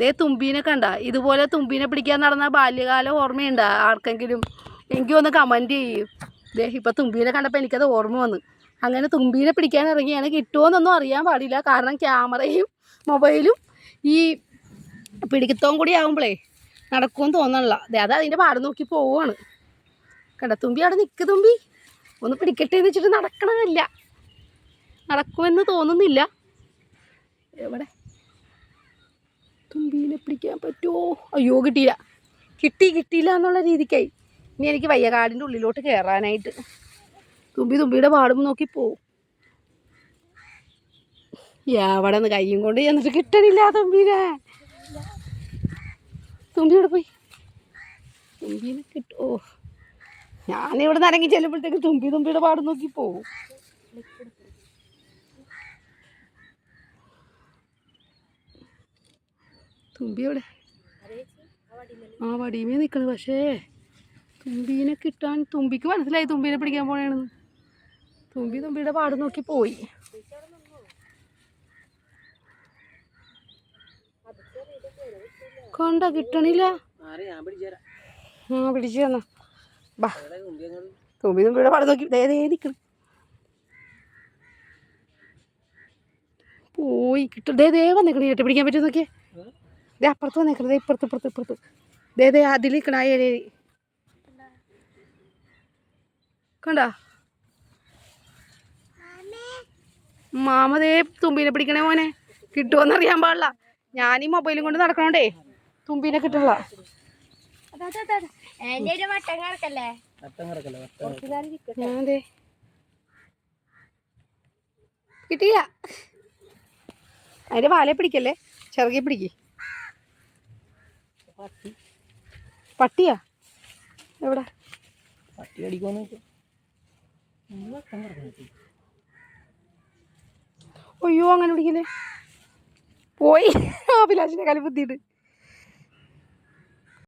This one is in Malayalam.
ദേ തുമ്പീനെ കണ്ട. ഇതുപോലെ തുമ്പീനെ പിടിക്കാൻ നടന്ന ബാല്യകാലം ഓർമ്മയുണ്ടോ. ആർക്കെങ്കിലും എനിക്ക് ഒന്ന് കമന്റ് ചെയ്യും. ദേ ഇപ്പം തുമ്പീനെ കണ്ടപ്പോൾ എനിക്കത് ഓർമ്മ വന്നു. അങ്ങനെ തുമ്പീനെ പിടിക്കാൻ ഇറങ്ങിയാണ്. കിട്ടുമോയെന്നൊന്നും അറിയാൻ പാടില്ല. കാരണം ക്യാമറയും മൊബൈലും ഈ പിടിക്കത്തവും കൂടി ആകുമ്പോഴേ നടക്കുമെന്ന് തോന്നണില്ല. ദേ അത് അതിന്റെ പാട് നോക്കി പോവുകയാണ് കണ്ട? തുമ്പി അവിടെ നിൽക്ക് തുമ്പി. ഒന്ന് പിടിക്കട്ടെ എന്ന് വെച്ചിട്ട് നടക്കണമില്ല നടക്കുമെന്ന് തോന്നുന്നില്ല. എവിടെ? തുമ്പീനെ പിടിക്കാൻ പറ്റുമോ അയ്യോ കിട്ടിയില്ല. കിട്ടി കിട്ടിയില്ല എന്നുള്ള രീതിക്കായി. ഇനി എനിക്ക് വയ്യ കാടിന്റെ ഉള്ളിലോട്ട് കയറാനായിട്ട് തുമ്പി തുമ്പിയുടെ പാടും നോക്കി പോവും എവിടെ നിന്ന് കയ്യും കൊണ്ട് ചെന്നിട്ട് കിട്ടണില്ല തുമ്പീനെ തുമ്പി ഇവിടെ പോയി? തുമ്പീനെ കിട്ടോ ഞാനിവിടെ നിന്ന് ഇറങ്ങി ചെല്ലുമ്പോഴത്തേക്ക് തുമ്പി തുമ്പിയുടെ പാടും നോക്കി പോവും തുമ്പി എവിടെ ആ വടിമേ നിൽക്കണ് പക്ഷേ തുമ്പീനെ കിട്ടാൻ തുമ്പിക്ക് മനസ്സിലായി തുമ്പീനെ പിടിക്കാൻ പോണേണെന്ന് തുമ്പി തുമ്പിയുടെ പാട് നോക്കി പോയി. കൊണ്ട കിട്ടണില്ല. ആ പിടിച്ചു തന്നാ. ബാ. തുമ്പി തുമ്പിയുടെ പാട് നോക്കി. ദേ നിൽക്കണം പോയി കിട്ടും ദേ ദേ വന്നിക്കണേ. പിടിക്കാൻ പറ്റും നോക്കിയേ? ദേ അപ്പുറത്ത് വന്നേക്കണം ദേ ഇപ്പുറത്ത് ഇപ്പുറത്ത് ഇപ്പുറത്ത്. ദേ ദേ അതിൽ നിൽക്കണം ആ ഏരിയയിൽ കണ്ടോ? മാമതേ തുമ്പീനെ പിടിക്കണേ മോനെ. കിട്ടുമോന്ന് അറിയാൻ പാടില്ല. ഞാൻ ഈ മൊബൈലും കൊണ്ട് നടക്കണോണ്ടേ തുമ്പിനെ കിട്ടണില്ല. ദേ. കിട്ടിയില്ല. അതിന്റെ വാലെ പിടിക്കല്ലേ? ചെറുകെ പിടിക്ക്. പട്ടി. പട്ടിയാ? എവിടെ? പട്ടി അടിക്കുമെന്ന് അയ്യോ അങ്ങനെ പിടിക്കില്ലേ പോയി. അഭിലാഷിന്റെ കാലി ബുദ്ധിയിട്ട്